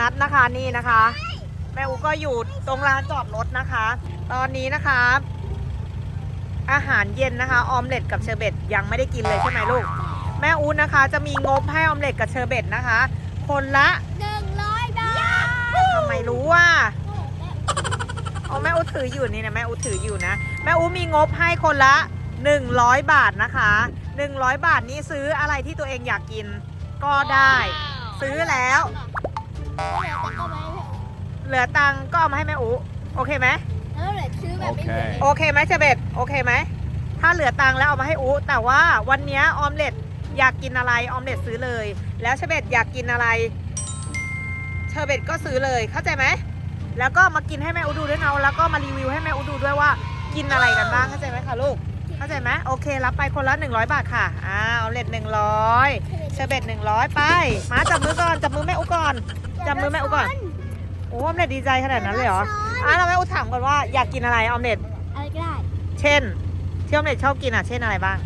นัดนะคะนี่นะคะ แม่อูก็อยู่ตรงลานจอดรถนะคะ ตอนนี้นะคะ อาหารเย็นนะคะออมเล็ตกับเชอร์เบตยังไม่ได้กินเลยใช่ไหมลูก แม่อูนะคะจะมีงบให้ออมเล็ตกับเชอร์เบตนะคะ คนละหนึ่งร้อยบาททำไมรู้ว่าเอาแม่อูถืออยู่นี่นะแม่อูถืออยู่นะ แม่อูมีงบให้คนละ 100 บาทนะคะ 100 บาทนี้ซื้ออะไรที่ตัวเองอยากกินก็ได้ ซื้อแล้ว เหลือตังค์ก็เอามาให้แม่อูโอเคไหมแล้วเหลือซื้อแบบไม่เหลือโอเคไหมเชเบตโอเคไหมถ้าเหลือตังค์แล้วเอามาให้อูแต่ว่าวันเนี้ยออมเล็ตอยากกินอะไรออมเล็ตซื้อเลย แล้วเชเบตอยากกินอะไรเชอร์เบตก็ซื้อเลยเข้าใจไหมแล้วก็มากินให้แม่อูดูด้วยนะแล้วก็มารีวิวให้แม่อูดูด้วยว่ากินอะไรกันบ้างเข้าใจไหมคะลูกเข้าใจไหมโอเครับไปคนละ 100 บาทค่ะอ่าออมเล็ต100เชอร์เบต100 ไป มาจับมือก่อนจับมือแม่อูก่อน จับมือแม่อูก่อนโอ้ออมเล็ตดีใจขนาดนั้นเลยเหรออะเราแม่อูถามก่อนว่าอยากกินอะไรออมเล็ตอะไรก็ได้เช่นที่ออมเล็ตชอบกินอะเช่นอะไรบ้าง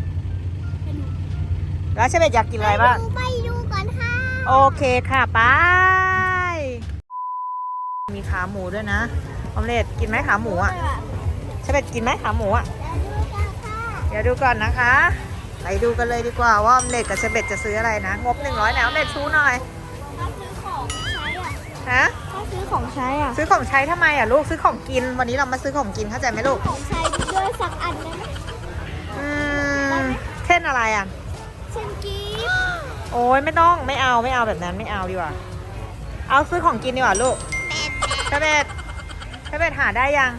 แล้วเชเบตอยากกินอะไรบ้าง ไปดูก่อนค่ะโอเคค่ะไปมีขาหมูด้วยนะออมเล็ตกินไหมขาหมูอะเชเบตกินไหมขาหมูอะเดี๋ยวดูก่อนนะคะ ไปดูกันเลยดีกว่าว่าออมเล็ตกับเชเบตจะซื้ออะไรนะ งบ100แล้วออมเล็ตชูหน่อย ฮะถ้าซื้อของใช้อะ ซื้อของใช้ทำไมอะลูกซื้อของกิน วันนี้เรามาซื้อของกินเข้าใจไหมลูก ของใช้ด้วยสักอันได้ไหมอืมเช่นอะไรอะ เช่นกีฟโอ้ยไม่ต้องไม่เอาไม่เอาแบบนั้นไม่เอาดีกว่า เอาซื้อของกินดีกว่าลูกเชเบตเชเบตหาได้ยัง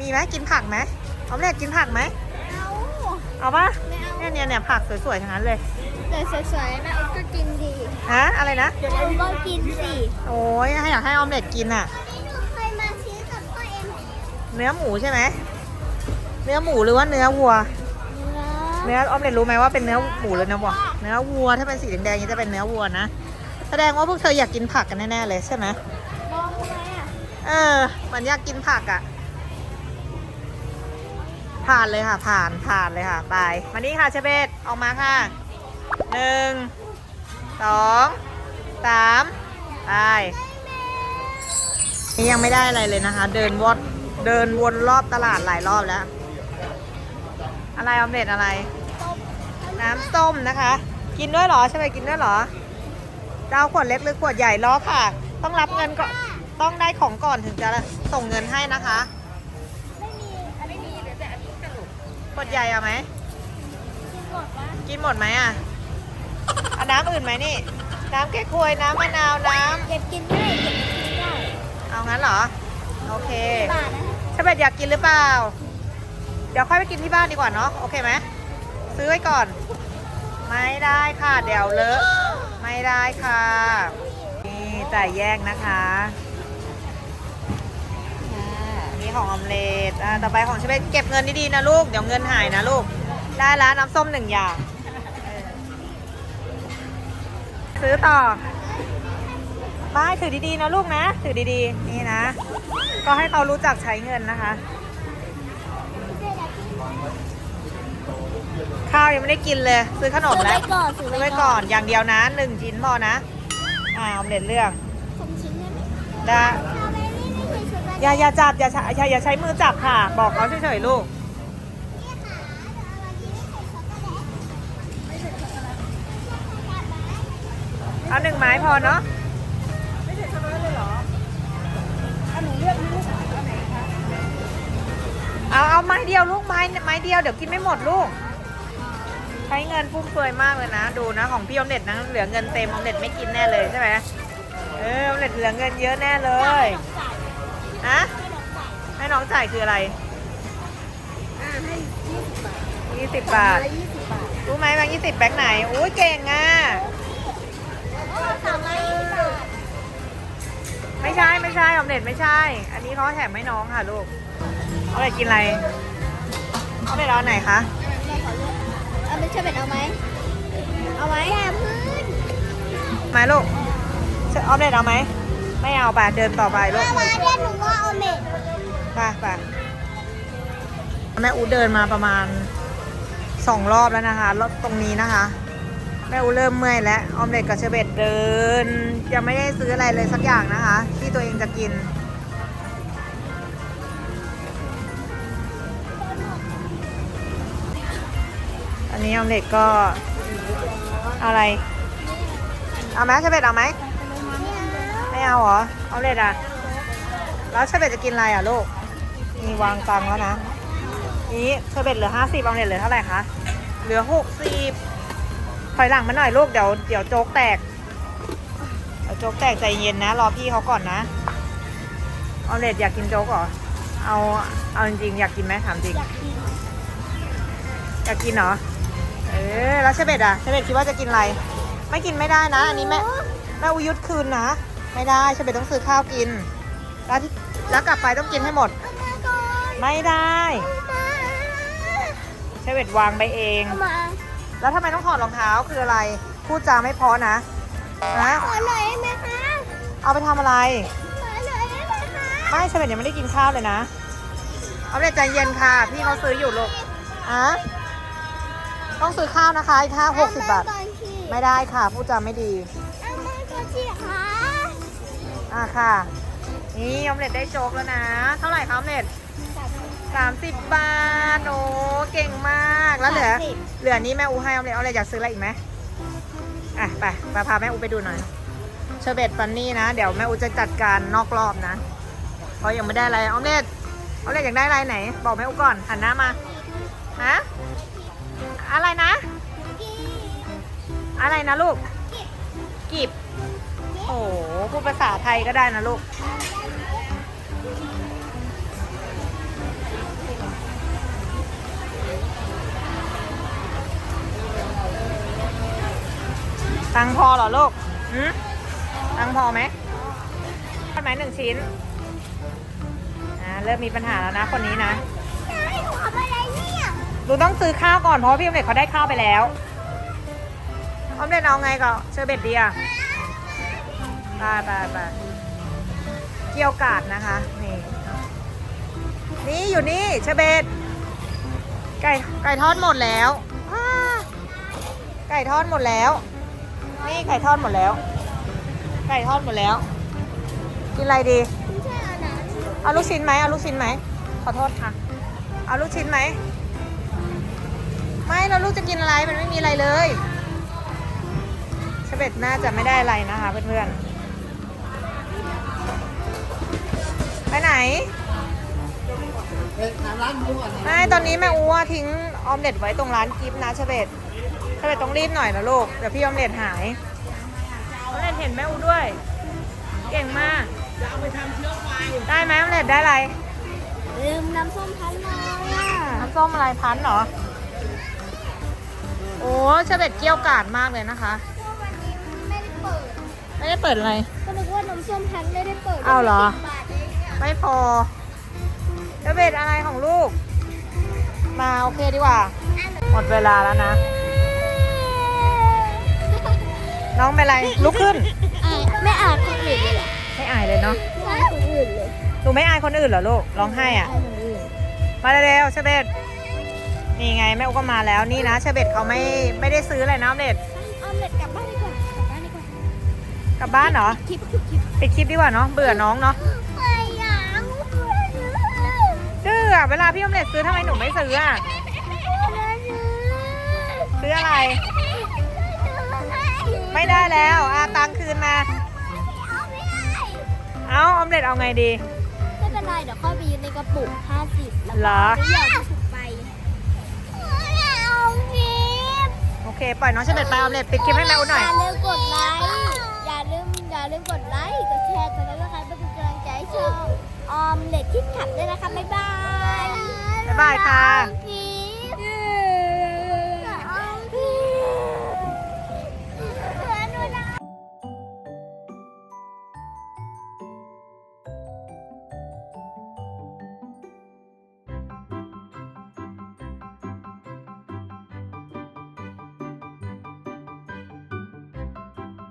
มีไหมกินผักไหมออมเล็ตกินผักไหม เอา เอาปะไม่เอาเนี่ยเนี่ยเนี่ยผักสวยๆทั้งนั้นเลย แต่สวยๆแม่อุ๊ก็กินดีฮะอะไรนะแม่อุ๊ก็กินสิโอ้ยให้อยากให้ออมเล็ตกินอะนี่หนูเคยมาซื้อกับพ่อเอ็มเนื้อหมูใช่ไหมเนื้อหมูหรือว่าเนื้อวัว เนื้อเนื้อออมเล็ตรู้ไหมว่าเป็นเนื้อหมูหรือเนื้อวัวเนื้อวัวถ้าเป็นสีแดงๆนี่จะเป็นเนื้อวัวนะแสดงว่าพวกเธออยากกินผักกันแน่ๆเลยใช่ไหมมองทำไมอะเออมันอยากกินผักอะ่ะผ่านเลยค่ะผ่านผ่านเลยค่ะ ไปมานี่ค่ะเชเบตออกมาค่ะ หนึ่งสองสามไปนี่ยังไม่ได้อะไรเลยนะคะ เดินวดเดินวนรอบตลาดหลายรอบแล้ว อะไรออมเล็ตอะไร น้ำส้มนะคะ กินด้วยเหรอใช่ไหมกินด้วยเหรอจะเอาขวดเล็กหรือขวดใหญ่ล้อค่ะ ต้องรับเงินก่อนต้องได้ของก่อนถึงจะส่งเงินให้นะคะไม่มีไม่มีเหลือแต่อันนี้กระดูกขวดใหญ่เอาไหมกินหมดวะกินหมดไหมอะ เอาน้ำอื่นไหมนี่ น้ำแก้ควยน้ำมะนาวน้เก็บกินได้เก็บกินได้ำเอางั้นเหรอ โอเคบาทนะถ้าเบ็ดอยากกินหรือเปล่า เดี๋ยวค่อยไปกินที่บ้านดีกว่าเนาะโอเคไหมซื้อไว้ก่อน ไม่ได้ค่ะเดี๋ยวเลอะไม่ได้ค่ะ นี่จ่ายแยกนะคะอ่านี่ของออมเล็ตอ่าต่อไปของเชเบตเก็บเงินดีๆนะลูกเดี๋ยวเงินหายนะลูก ได้แล้วน้ำส้มหนึ่งอย่าง ซื้อต่อไปถือดีๆนะลูกนะ ถือดีๆ นี่นะ ก็ให้เขารู้จักใช้เงินนะคะ ข้าวยังไม่ได้กินเลย ซื้อขนมซื้อแล้วไว้ก่อนซื้อซื้อไว้ไว้ก่ก่ออนนอย่างเดียวนะหนึ่งชิ้นพอนะอ่าออมเล็ตเลือกสองชิ้นได้ไหมได้สตรอเบอรี่ไม่ใช่ชุดละอย่าอย่าจับอย่าใช้อย่าอย่าใช้มือจับค่ะ บอกเขาเฉยๆลูก ไม่ใส่ช็อกโกแลตเอาหนึ่งไม้พอเนาะเอาหนูเลือกไม่ใส่อันไหนคะเอาเอาไม้เดียวลูกไม้ไม้เดียวเดี๋ยวกินไม่หมดลูก ใช้เงินฟุ่มเฟือยมากเลยนะ ดูนะของพี่อมเล็ตนะเหลือเงินเต็มอมเล็ตไม่กินแน่เลยใช่ไหมเอออมเล็ตเหลือเงินเยอะแน่เลยฮะให้น้องจ่ายคืออะไรอ่าให้ยี่สิบบาทยี่สิบบาทรู้ไหมแบงค์ยี่สิบแบงค์ไหนโอ้ยเก่งอะ สามร้อยยี่สิบบาทไม่ใช่ไม่ใช่ออมเล็ตไม่ใช่ อันนี้เขาแถมให้น้องค่ะลูกออมเล็ตกินอะไรออมเล็ตเอาอันไหนคะเอาเป็นเชอร์เบตเอาไหมเอาไหมอย่าพึ่งมาลูกออมเล็ตเอาไหมไม่เอาไปเดินต่อไปลูกมาเรียนหนูว่าเอาเม็ดไปไปแม่อูเดินมาประมาณสองรอบแล้วนะคะรอบตรงนี้นะคะ แม่อูเริ่มเมื่อยแล้วออมเล็ตกับเชเบตเดิน ยังไม่ได้ซื้ออะไรเลยสักอย่างนะคะ ที่ตัวเองจะกิน อันนี้ออมเล็ตก็อะไร เอาไหมเชเบตเอาไหมไม่เอาเหรอออมเล็ตอะ แล้วเชเบตจะกินอะไรอะลูกมีวางตังแล้วนะ นี้เชเบตเหลือห้าสิบออมเล็ตเหลือเท่าไหร่คะเหลือหกสิบ ถอยหลังมาหน่อยลูกเดี๋ยวเดี๋ยวโจ๊กแตกเดี๋ยวโจ๊กแตกใจเย็นนะ รอพี่เขาก่อนนะออมเล็ตอยากกินโจ๊กเหรอเอาเอาจริงๆอยากกินไหมถามจริง อยากกินอยากกินเหรอเออแล้วเชเบตอะเชเบตคิดว่าจะกินอะไร ไม่กินไม่ได้นะ อันนี้แม่แม่อุยุทธคืนนะ ไม่ได้เชเบตต้องซื้อข้าวกิน แล้วที่แล้วกลับไปต้องกินให้หมดเอามาก่อนไม่ได้เอามาเชเบตวางไปเองเอามา แล้วทำไมต้องถอดรองเท้าคืออะไร พูดจาไม่เพอนะนะ ขอหน่อยได้ไหมคะเอาไปทำอะไร ขอหน่อยได้ไหมคะไม่เชเบตยังไม่ได้กินข้าวเลยนะ เอาเลยใจเย็นค่ะ พี่เขาซื้ออยู่ลูกอะต้องซื้อข้าวนะคะอีกห้าหกสิบบาทเอมก่อนสิไม่ได้ค่ะพูดจาไม่ดี เอามาก่อนสิคะอะค่ะ นี่ออมเล็ตได้โจ๊กแล้วนะ เท่าไหร่คะออมเล็ต สามสิบบาท โอ้ เก่งมาก แล้วเหลือเหลือนี้แม่อูให้ออมเล็ตออมเล็ตอยากซื้ออะไรอีกไหมอะ ไปไปพาแม่อูไปดูหน่อย เชอร์เบตฟันนี่นะ เดี๋ยวแม่อูจะจัดการนอกรอบนะเพราะยังไม่ได้อะไรออมเล็ตออมเล็ตอยากได้อะไรไหน บอกแม่อูก่อน หันหน้ามา ฮะ อะไรนะ อะไรนะลูก กิบ โอ้โหพูดภาษาไทยก็ได้นะลูก ตังค์พอเหรอลูกหืมตังค์พอไหมพอไหมหนึ่งชิ้น อ่า เริ่มมีปัญหาแล้วนะคนนี้นะจะให้หนูทำอะไรเนี่ยหนูต้องซื้อข้าวก่อนเพราะว่าพี่ออมเล็ตเขาได้ข้าวไปแล้วออมเล็ตเอาไงกับเชอร์เบตดีอะไปไปไปเกี่ยวกาดนะคะ นี่ นี่อยู่นี่เชอร์เบตไก่ไก่ทอดหมดแล้วอ้าไก่ทอดหมดแล้ว นี่ไก่ทอดหมดแล้ว ไก่ทอดหมดแล้ว กินอะไรดี ไม่ใช่อันนั้นเอาลูกชิ้นไหมเอาลูกชิ้นไหม ขอโทษค่ะ เอาลูกชิ้นไหม ไม่แล้วลูกจะกินอะไร มันไม่มีอะไรเลยเชเบตน่าจะไม่ได้อะไรนะคะเพื่อนๆ ไปไหนไม่ตอนนี้แม่อูว่าทิ้งออมเล็ตไว้ตรงร้านกิฟต์นะเชเบต เชเบตต้องรีบหน่อยนะลูก เดี๋ยวพี่ออมเล็ตหายออมเล็ตเห็นแม่อูด้วย เก่งมากได้ไหมออมเล็ตได้อะไร ลืมน้ำส้มพันเลยอะน้ำส้มอะไรพันธุ์เหรอ โอ้เชเบตเกี้ยวกาดมากเลยนะคะก็วันนี้ไม่ได้เปิด ไม่ได้เปิดอะไร ก็นึกว่าน้ำส้มพันไม่ได้เปิดอ้าวเหรอ สิบบาทเองอะไม่พอเชเบตอะไรของลูก มาโอเคดีกว่าหมดเวลาแล้วนะ น้องเป็นไรลุกขึ้นอะไม่อ่านคนอื่นเลยเหรอไม่อายเลยเนาะไม่อ่านคนอื่นเลยหนูไม่อายคนอื่นเหรอลูกร้องไห้อะอ่านคนอื่นมาเร็วๆเชเบตนี่ไงแม่อุก็มาแล้วนี่นะเชเบตเขาไม่ไม่ได้ซื้ออะไรนะออมเล็ตออมเล็ตกลับบ้านดีกว่ากลับบ้านดีกว่ากลับบ้านเหรอคลิปคลิปคลิปปิดคลิปดีกว่าเนาะเบื่อน้องเนาะไม่อยากดื้ออะเวลาพี่ออมเล็ตซื้อทำไมหนูไม่ซื้ออะซื้ออะไร ไม่ได้แล้วอาตังค์คืนมาเอาออมเล็ตเอาไงดี ไม่เป็นไรเดี๋ยวค่อยไปยืนในกระปุก 50 แล้วเหรอ ก็หยอดถุงไปเอาฟิปโอเค ปล่อยน้องเชเบตไปออมเล็ตปิดคลิปให้แม่อุ้หน่อย อย่าลืมกดไลค์ อย่าลืมอย่าลืมกดไลค์ กดแชร์ กดซับสไครป์เพื่อเป็นกำลังใจให้ช่องออมเล็ตคิดขับด้วยนะคะ บ๊ายบายบ๊ายบายค่ะฟิ